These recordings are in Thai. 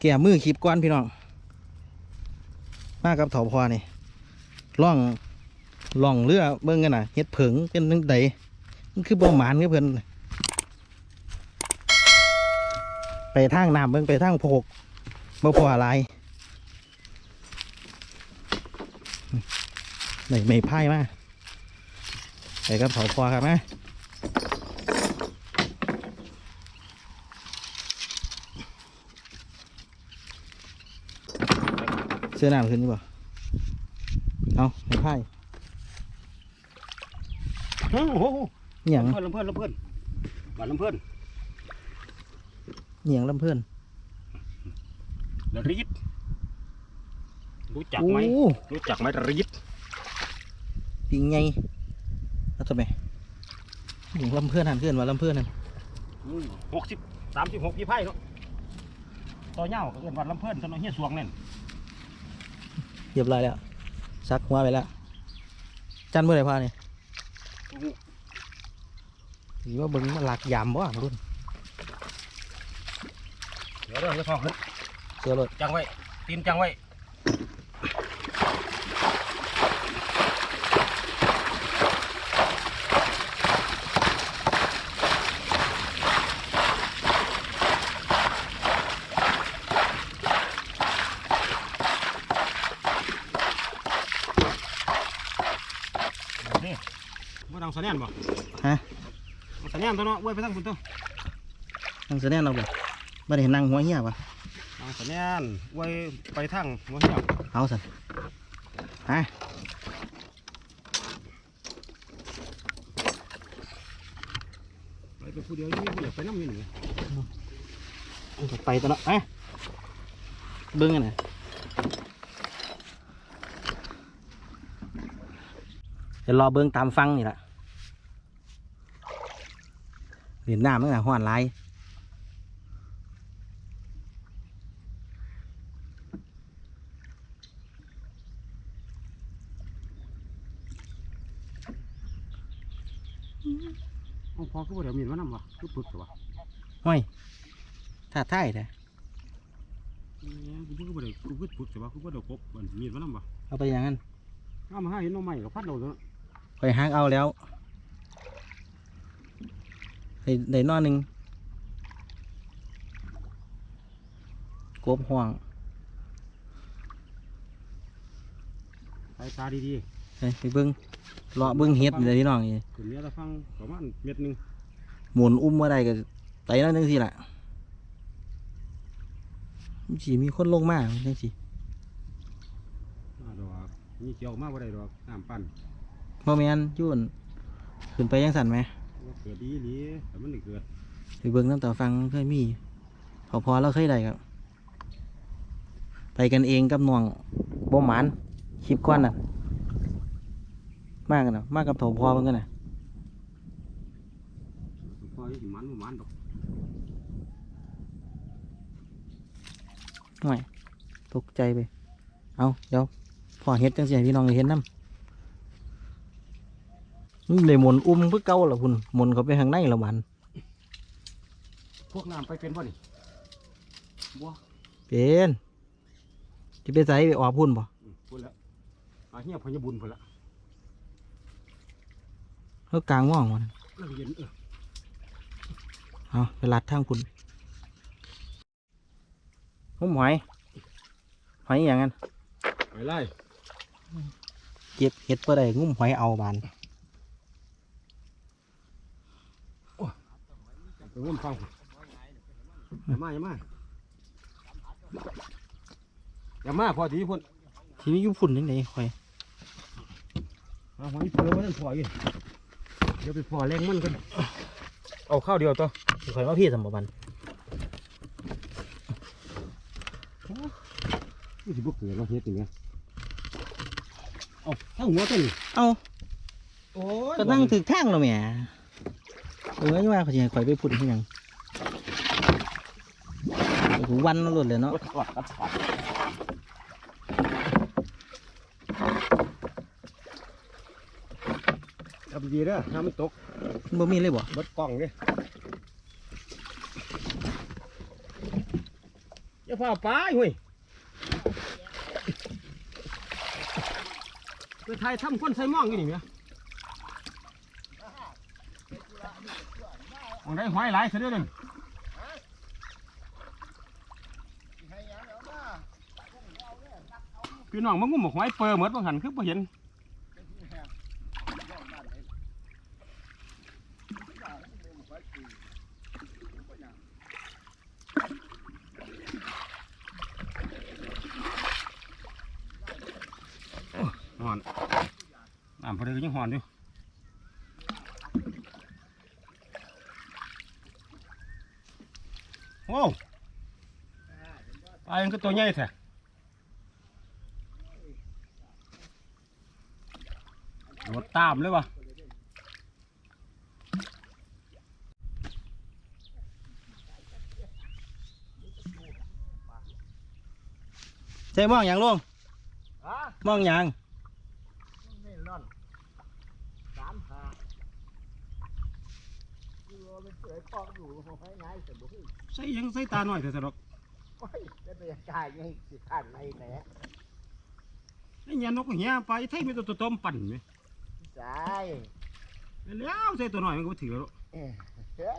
แก่มือคลิปก้อนพี่น้อง มากับเถาพอนี่ล่องล่องเรือเบิ่งกันน่ะเฮ็ดเผิงเป็นนึงใดมันคือบ่หมานกับเพิ่นไปทางน้ำเบิ่งไปทางโพกบ่พออะไรไหนไม่พ่ายมาไปกับเถาพอครับมา เสื้อน้ำขึ้นนี่บ่เอาไม่พายโอ้โหเหี่ยงลำเพื่อนลำเพื่อนลำเพื่อนบ้านลำเพื่อนเหี่ยงลำเพื่อนละรีดรู้จักไหมโอ้รู้จักไหมละรีดปิงไงแล้วทำไมหญิงลำเพื่อนหันเพื่อนว่าลำเพื่อนนั่นหกสิบสามสิบหกยี่ไพ่เนาะต่อเน่าก็เกินวันลำเพื่อนตอนนี้เฮียสวงเน่นเรียบร้อยแล้วซักหัวไปแล้วจันเมื่อไหร่พาเนี่ยหรือว่าเบิ้งมาหลักยามบ่อะรุ่นเดี๋ยวเดี๋ยวจะทองขึ้นเสือรถจังไว้ตีนจังไว้ นี่ว่าดังสะแนนบ่ฮะสะแนนตัวเนาะไว้ไปทั้งคุณตัวนั่งเสอแน่นเราบ่ไม่ได้เห็นนั่งหัวเหี้ยปะดังสะแนนไว้ไปทั้งหัวเหี่ยวเอาสันฮะไปเป็นผู้เดียวนี่ผู้เดียวไปน้ำมีหนึ่งไปตัวเนาะฮะเบิ้งกันนะ เดี๋ยวรอเบิ้งตามฟังนี่แหละเห็นหน้ามันน่ะห้อนไรเอาพอก็บ่เดี๋ยวมีนมานำวะคือปึกตัววะห้อยท่าท่ายแต่เอ้ยกูก็บ่ได้กูคือปึกตัววะกูบ่ได้กบมันมีนมานำวะเอาไปอย่างนั้นเอามาหาเห็นหน้องใหม่กับพัดเราตัวเนาะ คอยหางเอาแล้วได้ได้นอนหนึ่งกบห่วงสายตาดีไปไปเบิ้งเลาะเบิ้งเฮ็ดเลยพี่น้องนี่ๆขึ้นเนี้ยตะฟังประมาณเม็ดหนึงหมุนอุ้มมาได้ก็ไตนั่นจังสิล่ะมันสิมีคนลงมาจังสิ มาดอกนี่เกี่ยวมาบ่ได้ดอกน้ำปั่น บ่แม่นยุ่นขึ้นไปยังสั่นไหมว่าเกิดดีหลีแต่มันได้เกิดไปเบิ้งน้ำตาฟังเคยมีพอพอเราเคยได้ครับ ไปกันเองกับน้องบ่หมานคลิปก้อนน่ะมากกันนะมากกับโถพอมันกันนะพอที่มันบ่มันดอกห่วยตกใจไป เอาเดี๋ยวพอเฮ็ดจังสิให้พี่น้องได้เห็นน้ำ นี่เลยหมุนอุ้มเพื่อเก่าละคุณหมุนเขาไปข้างในละมัน พวกน้ำไปเป็นบ่นี่บ่เป็นที่ไปใส่ไปออกพุ่นบ่อืมพูดแล้วอาเฮียพญบุญพุ่นละเขากลางว่องมันเรื่องเย็นเออเอาไปลัดทางพุ่นหุ้มหอย หอยอหย่างนั้นไปไล่เก็บเห็ดเพื่อได้งุ้มหอยเอาบาน ไปวนฟังอย่ามาอย่ามาอย่ามาพอดีพุ่นทีนี้อยุ่พุ่นยังไงหอยเอาหอยเปลือกมาท่านพออยู่เดี๋ยวไปพอแรงมันกันเอาข้าวเดียวตัวหอยมาพี่สมบันนี่สิบุกเกิดเราเฮ็ดอย่างเงี้ยเอาถ้าหัวตัวนี้เอาโอ้ยก็นั่งถึกทางแล้วแหม่ เออยังว่าเขาจะให้ข่อยไปพุ่นที่ยังโอ้โหวันแล้วหลุดเลยเนาะวัดถอดวัดถอดทำดีเด้อถ้ามันตกบ่มีเลยบ่เบดกล้องเด้อย่าพาไปเฮ้ยไปถ่ายทำคนใส่หม่องอยู่นี่เมียมองได้หอ ยหลายเสียเด้อนั่นพี่น้องมางุ่มบอกหอยเปิดเหมือนบางหันคือบ่เห็นหอนน้ำพอดีก็ยังหอนอยู่โอ้ ปลายังก็ตัวใหญ่แท้โดดตามเลยวะใช่มองอย่างลุงอะมองอย่างนี่นอนสามหาอยู่เป็นเสือคอกอยู่หัวไฟไงแต่บุ้ยใส่ยังใส่ตาหน่อยเถอะสะดอก โอ้ยจะไปกายยังสิขาดไรแหน่ไอ้เงี้ยนกเหี้ยไปไทยมีตัวตัวต้มปั่นไหมใช่แล้วใส่ตัวหน่อยมันก็บ่ถือแล้วเอ้ยเฮ้ย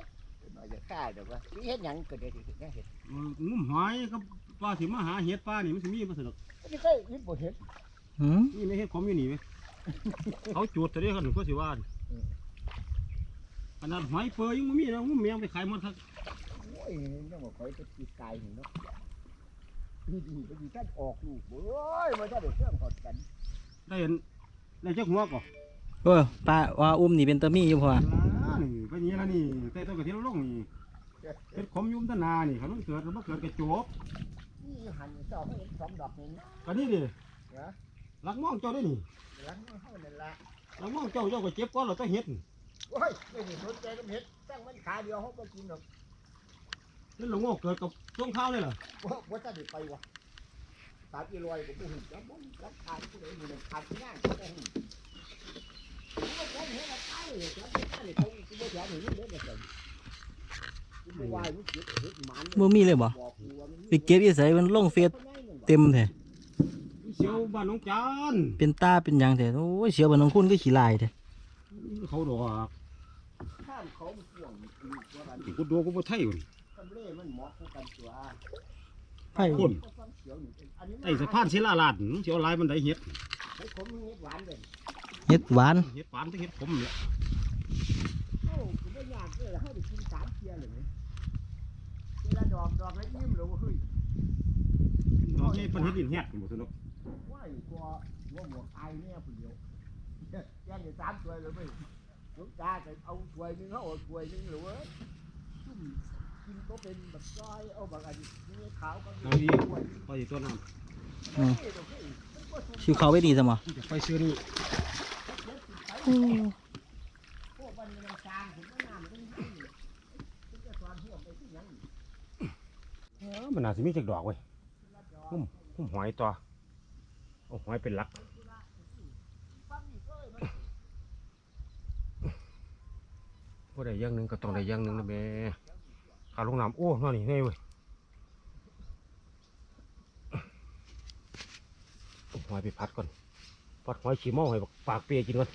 หน่อยจะฆ่าเดี๋ยวว่านี่เห็นหยังก็ได้ที่เห็นเอองุ้มหอยก็ปลาที่มาหาเห็ดปลานี่มันสิมีมาสะดอกไม่ใช่ยิบบ่เห็นหืมนี่ไม่เห็ดขมอยู่นี่ไหมเขาจูดตัวนี้เขาหนึ่งก็สิว่าขนาดหอยเปยยังไม่มีนะงุ้มแมงไปขายหมดครับโอ้ ยยังบอกคอยจะตีกายนี่เนาะนี่ดีไปดีท่านออกลูกโอ้ยมันจะได้เครื่องหอดกันได้เห็นได้จักหัวก่อโอ้ยปลาว่าอุ้มนี่เป็นตะมี่อยู่พออ่านี่ไปนี่ละนี่แต่ตัวกระเทียมลงนี่เห็ดขมอยุ่มตะนานี่เขาต้องเกิดหรือบ่เกิดกระโจบนี่หันเจ้าให้สองดอกนี่นะก็นี่ดิเหรอลักมองเจ้าได้นี่หลังมันเข้านั่นละลักมองเจ้าเจ้าก็เจ็บก้อนเราต้องเห็ดโอ้ยไม่ได้สนใจกับเห็ดตั้งมันขาเดียวเขาก็กินหรอก นี่หลงโง่เกิดกับช่วงข้าวเลยเหรอว่าว่าจะได้ไปวะตาอีลอยกับผู้หุ่นแล้วมันรับทานผู้ใดอยู่ในทานง่ายก็ได้หุ่นว่าผมเห็นอะไรตายเลยครับตายเลยเขาคุณไม่แถวหนึ่งเล่นกันคุณไม่ไหวมันเก็บเห็ดหมันบ่มีเลยบ่บอกกูว่ามันไปเก็บอีใส่มันลงเฟซเต็มแท้เสียวบ้านน้องจานเป็นตาเป็นหยังแท้โอ้ยเสียวบ่น้องคุณก็ขี้ลายแท้เขาดอกข้ามเขาห่วงคือว่ากันกูดูกูบ่ไทยอยู่ มันเหมาะกันตัวไผ่คนไอ้สะพานศิลาลาดมันสิเอาลายมันได้เห็ดให้ผมเห็ดหวานเลยเฮ็ดหวานเห็ดปานที่เห็ดขมเนี่ยโอ้คุณไม่ยากเลยให้ได้กินสามเทียเลยเวลาดอกดอกแล้วยิ้มเลยว่าเฮ้ยดอกนี้เป็นเห็ดดินแฮดบ่สนุกว่าอีกตัวว่าหมวกไอเนี่ยคนเดียวแย่งอยู่สามตัวเลยเว้ยลูกตาแต่เอาถ้วยนึงเขาเอาถ้วยนึงหรือว่าซุ่ม กินก็เป็นแบบซอยเอาบางอันนี่ขาวก็เอาดีถ้วยไปอยู่ตัวน้เฮ้ยเดี๋ยวเฮ้ยมันก็ถูกสิเข้าไปดีซะบ่ำจะไปซื้อนี่พวกวันนี้มันจางผมก็น้ำมันก็ยิ่งมันจะสอนหัวไปที่ยังเออมันน่าสิมีจักดอกเว้ยหุ้มหุ้มหอยตัวเอาหอยเป็นหลักบ่ได้อย่างหนึงก็ต้องได้อย่างหนึงนะแม่ ขาลงน้ำโอ้นั่นนี่ไงเว้ยหอยไปพัดก่อนพัดหอยขี้เมาให้บักปากเปียกินก่อน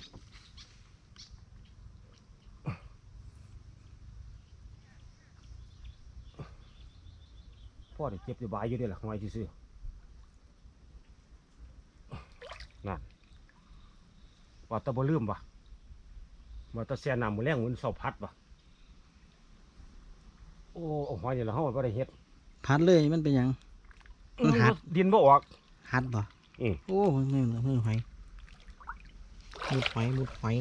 พ่อได้เจ็บได้บายอยู่เด้ล่ะหอยซื่อนั่นว่าตะบลืมวะว่าตะแซ่น้ำมือแรงเหมื้อเสาพัดวะ โอ้เอาหอยนี่ล่ะเฮาบ่ได้เฮ็ดพัดเลยมันเป็นหยัง มันหัดดินบ่ออก หัดบ่อืม โอ้ยมือมือหอยมุดหอยมุดหอย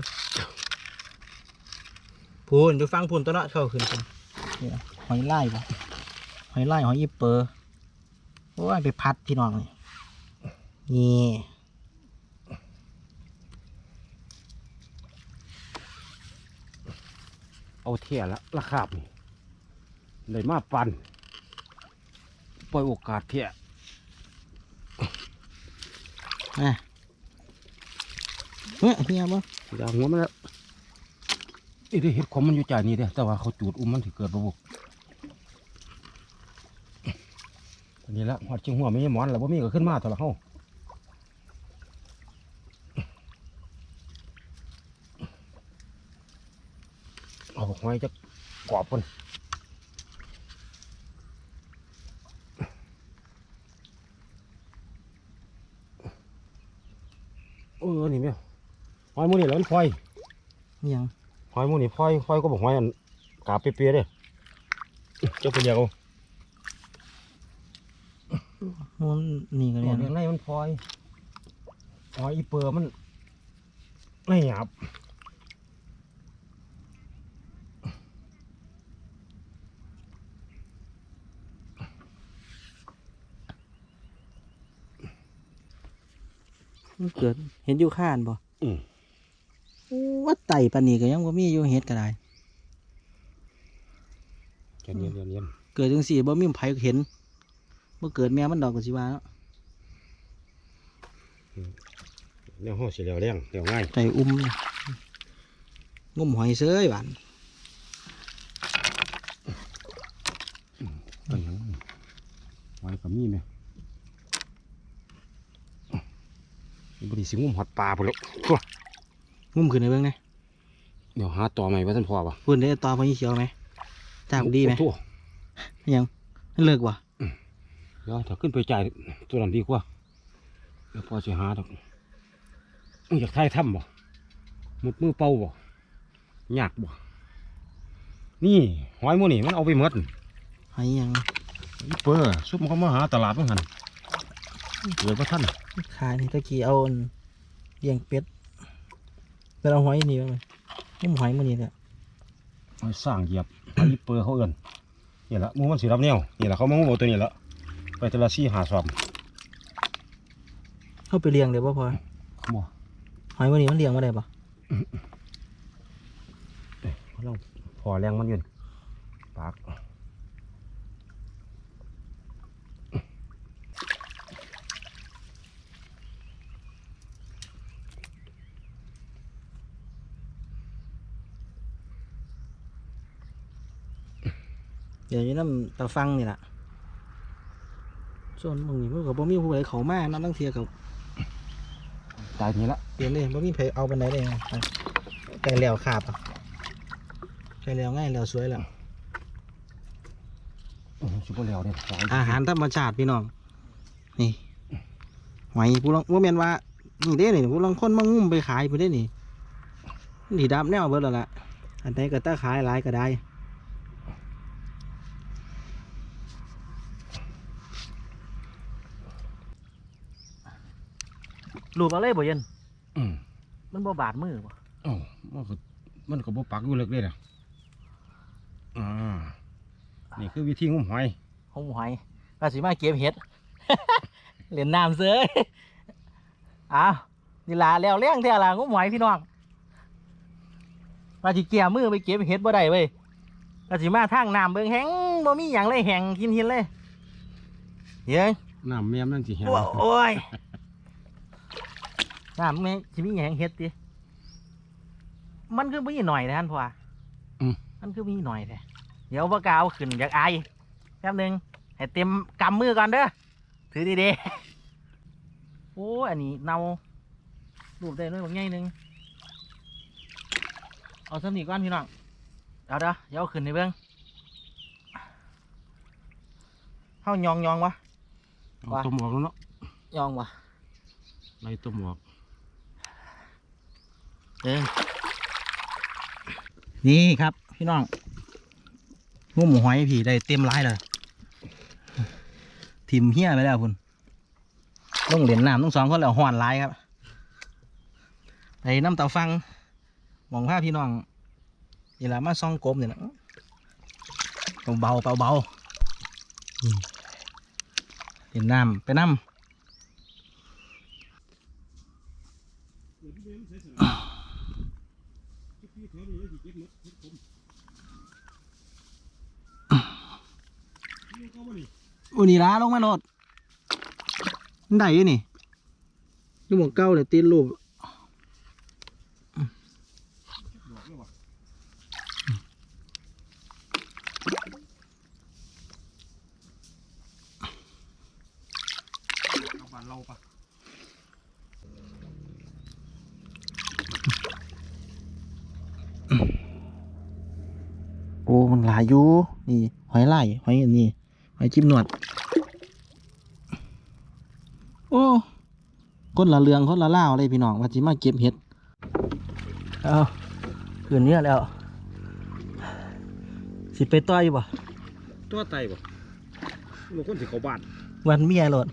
พูนดูฟังพูนตัวเนาะเข้าขึ้นกันเนี่ยหอยไล่บ่หอยไล่หอยอีเปอร์โอ้ยไปพัดพี่น้องนี่นี่เอาเที่ยละราคาบนี่ ได้มาปันปล่อยโอกาสเที่ยนะเนี่ยเฮียบ่ดาวหัวมันแล้วนี่ได้เห็ดขมมันอยู่จ่ายนี่เด้อแต่ว่าเขาจูดอุ้มมันถึเกิดระบบนี่ละหอดจิงหัวไม่ใช่หมอนแล้วบ่มีก็ขึ้นมาตัวละเฮาเอาหอยจะกรอบคนเออนี่แม่ หอยหมูนี่แหล้วมันพลอยอิหยังหอยหมูนี่พลอยพลอยก็บอกหอยอันกาบเปียๆเด้เจ้าเป็นเดียวมันนี่ก็เนี่เรียยนในมันพลอยหอยอีเปลือมันไม่หยาบมันเกิดเห็นอยู่ข้านบ่อืมโอ้ ว่าไต่ปานนี้ก็ยังบ่มีอยู่เฮ็ดก็ได้เย็นเย็นเย็นเย็นเกิดจังซี่บ่มีไผเห็นบ่เกิดแม่มันดอกก็สิว่าเนาะเนี่ยห้องสีเหลียวแรงเหลียวง่ายไต่อุ้มงมหอยเซ้ยหวานเป็นหยังหอยกับมีไหมบริสิงุมหอดปลาไปแล้วตัว งมขึ้นในเบิ่งนะเดี๋ยวหาต่อใหม่ว่าท่านพ่อป่ะพุ่นได้ต่อพอยี่เขียวไหมจ้างดีไหมโอ้โยังมันเลิกว่ะเดี๋ยวถ้าขึ้นไปจ่ายตัวนั้นดีกว่าเดี๋ยวพ่อจะหาดอกมึงอยากทายถ้ำบ่มุดมือเป่าบ่ยากบ่นี่หอยหมูนี่มันเอาไปหมดหอยยังอีเปอร์ซุปมันก็มาหาตลาดมั้งหันเกิดว่าท่านขายนี่ตะกี้เอาอันเลี้ยงเป็ด เป็นเอาหอยนี่บ้างไหมงมหอยมื้อนี้แหละเอาสร้างเหยียบอีเปอร์เขาเอินนี่แหละหมูมันสีรับแนวนี่แหละเขามางูเอาตัวนี้แหละไปแตละซี่หาสอบเข้าไปเลี้ยงเดี๋ยวบ่พอบ่หอยมื้อนี้มันเลี้ยงบ่ได้ปะเขาลองพอแรงมันอยืนปาก ดี๋ยวอยู่น้ำตาฟังนี่แหละส่วนมึงนี่มันก็บ่มีผู้ใดเข้ามานํตั้งเทียกับตายนี้ละเปลี่ยนเลยบ่มีไผเอาบันไดได้ไงไก่แล้วขาบอะไก่แล้วง่ายแล้วสวยแล้วอื้อชุบแล้วเนี่ยหอยอาหารธรรมชาติพี่น้องนี่หอยผู้ลังว่าแม่นว่านี่เด้นี่ผู้ลังคนมางุ่มไปขายผู้ได้นี่นี่ดับแนวเบิดแล้วล่ะอันไหนก็ตาขายหลายก็ได้ ลูบเอาเลยบ่เย็นอืมมันบ่บาดมือบ่เอ้ามันก็มันก็บ่ปักอยู่เล็กเลยนะอ่านี่คือวิธีงุ้มหอยหงหอยก็สิมาเก็บเห็ดเล่นน้ำเสืออ้าวนี่ลาแล้วเลี้ยงเท่าลางุ้มหอยพี่น้องมาสิเกี่ยมือไปเก็บเห็ดบ่ได้เว้ยก็สิมาทางน้ำเบิ่งแห้งบ่มีหยังเลยแห้งกินหินเลยเฮ้ยน้ำแม่มนั่นสิแห้งโอ้ย น้ำแม่งสิมีหยังเห็ดติมันคือมีหน่อยนะท่านพ่ออมันคือมีหน่อยแต่เดี๋ยวปากกาเอาขึ้นอยากอายแป๊บหนึงให้เต็มกำมือก่อนเด้อถือดีๆโอ้ยอันนี้เนารูปได้ด้วยบางไงหนึงเอาสำนีก่อนพี่น้องเอาเด้อเดี๋ยวเอาขึ้นในเบื้องเฮายองยองๆวะ เอาต้มออกแล้วเนาะยองวะ ไล่ต้มออกเออ นี่ครับพี่น้องงูหมูหอยพี่ได้เต็มร้ายเลยทิมเฮี้ยไปแล้วคุณต้องเหรียญน้ำต้องสองคนแล้วห่อนร้ายครับไปน้ำเตาฟังมองผ้าพี่น้องนี่แหละมาซองกบเนี่ยนะเบาเบาเบาเหรียญน้ำไปน้ำ อุนี่ล้าลงมาโนดมันได้อยี่นี่ยี่หมวกเก้าเลยตีนรูป เราปะโอ้มันหลายอยู่นี่หอยลายหอยอันนี้หอยจิ้มหนวด โอ้คนละเรืองคนละเล่าวเลยพี่น้องว่าจิมาเก็บเห็ดเอาคืนนี้แล้ว สิไปต่อยบ่ตัวไตบ่บางคนสิเขาบ้านวันเมียโหลด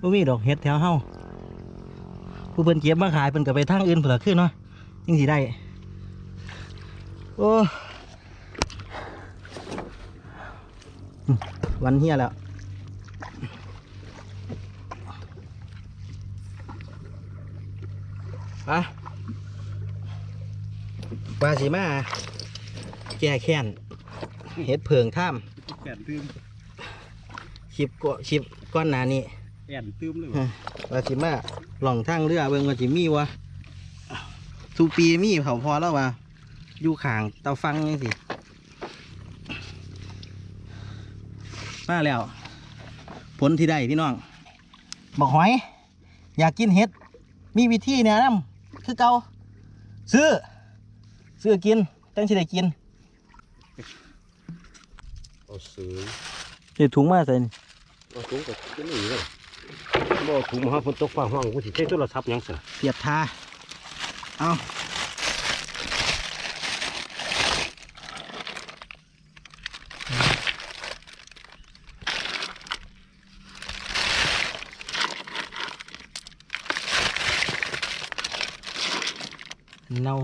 บ่มีดอกเห็ดแถวเฮาผู้เพิ่นเก็บมาขายเพิ่นก็ไปทางอื่นเผื่อขึ้นเนาะยังสิได้ โอ้อืม วันเฮียแล้ว ไปปลาสีมา แก้แค้นเห็ดเพิงท่ามแอนตื้มชิบก็ชิบก้อนหนานี้แอนตื้มเลยฮะปลาสีมาหล่องทางเรือเบิ่งว่าสิมีวะทุกปีมีเขาพอแล้ววะอยู่ข้างเตาฟังยังสิ มาแล้ว ผลที่ได้พี่น้องบอกหอย อยากกินเห็ด มีวิธีแนะนำคือเกาซื้อ ซื้อกินตั้งสิได้กินเอาซื้อเดี๋ยวถุงมาใส่นี่เอาถุงกับกินนี่เลยบ่เอาถุงมาหาฝนตกฟ้าห้องกูสิใช้โทรศัพท์หยังเสือเสียบทาเอา เน่า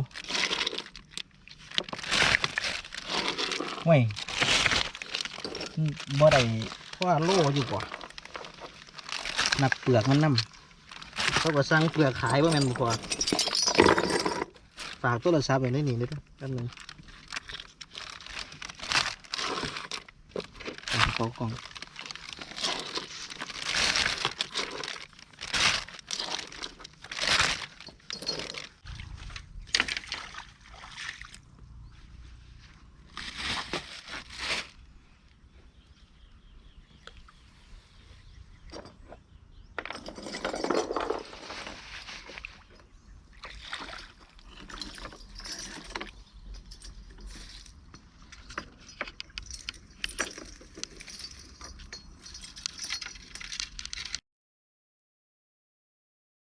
เว้ยบ่ได้เพราะว่าโลอยู่กว่านับเปลือกมันนำเขาก็สั่งเปลือกขายว่าแม่นบ่พอฝากโทรศัพท์ไว้ในนี่นิดนึงแป๊บนึงเอาขากล่อง